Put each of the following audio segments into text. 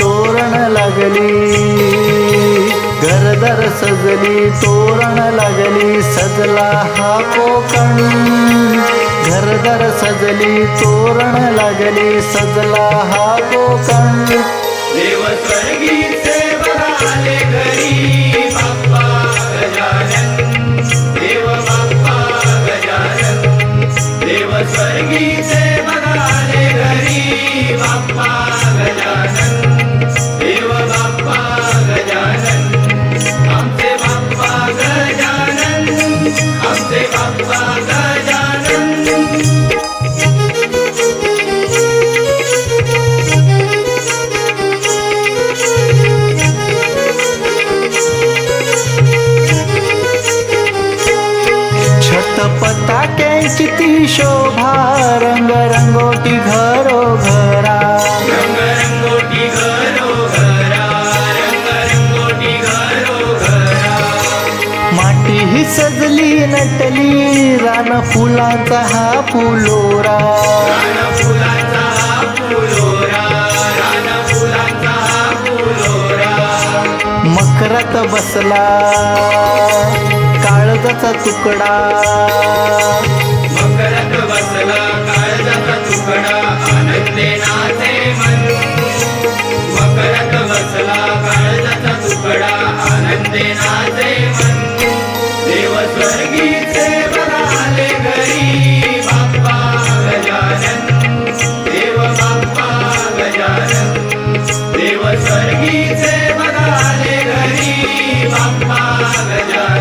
तोरण लागली घरदर सजली तोरण लागली सजला हा कोकण. घरदर सजली तोरण लागली सजला हा कोकण. Yeah. पताक्यांची ती शोभा रंग रंगोटी घरो घर सजली नटली रान फुलांचा हा फुलोरा फुलाचा हा फुलोरा. मकरात बसला काळजाचा तुकडा. घरी बाप्पा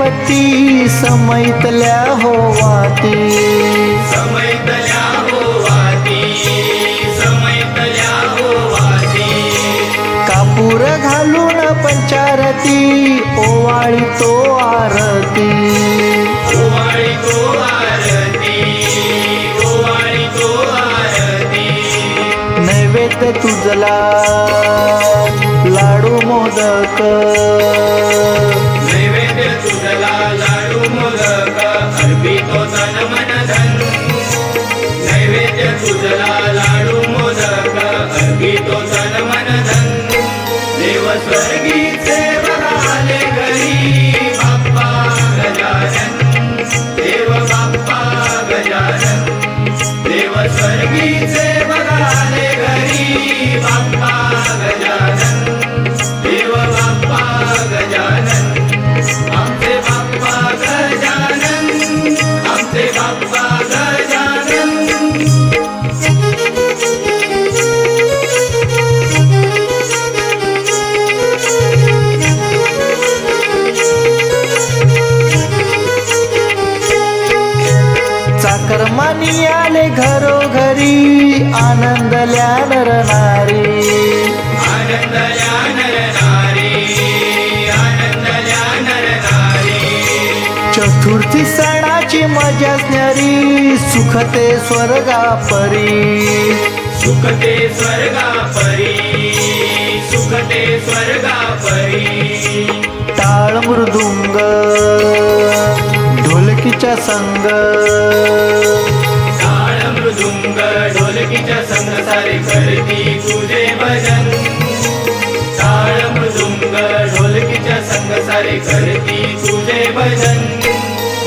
अगरबत्ती समैतल्या हो वाती समैतल्या हो समैतल्या हो कापूर घालून पंचारती ओवाळी तो आरती. ओवाळी तो आरती ओवाळी तो आरती. नैवेद्य तुझला लाडू मोदक. घरी चतुर्थी सणाची मजा न्यारी सुखते स्वर्गा परी सुखते स्वर्गा परी सुखते स्वर्गा परी टाळ मृदुंग ढोलकीच्या संग. टाळ मृदुंग ढोलकीच्या संग सारे करती तुझे भजन. टाळ मृदुंग ढोलकीच्या संग सारे करती तुझे भजन.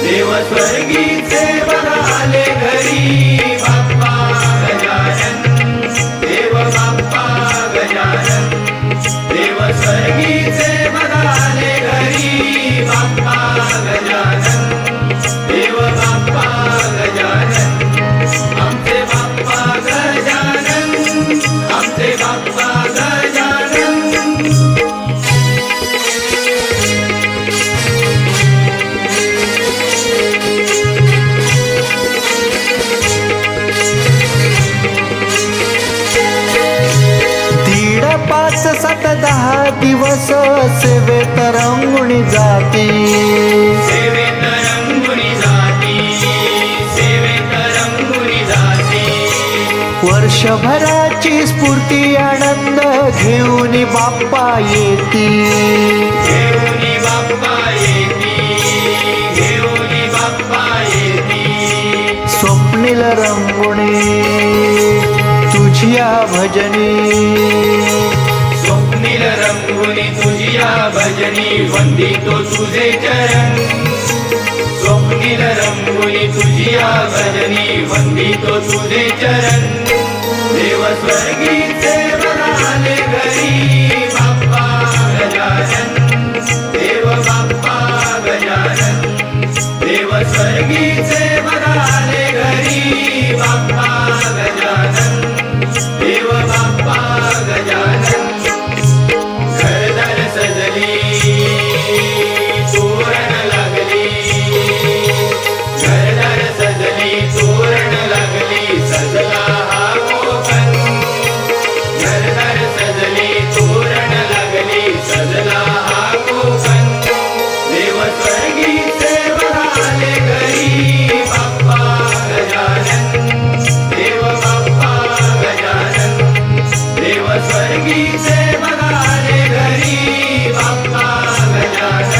देव स्वर्गीचे सात दहा दिवस सेवेत रंगुणी जाती. वर्षभराची स्फूर्ती आनंद घेऊन बाप्पा येती. स्वप्निल बाप्पा स्वप्नील रंगुणी तुझ्या भजनी. भजनी वंदितो तुझे चरण. स्वप्नील रंगुनी तुझिया भजनी वंदितो तुझे चरण. देव स्वर्गी म्हणाले घरी बाप्पा गजानन. देव बाप्पा गजानन. देव स्वर्गीचे योगी से बना घरी बाप्पा गजानन.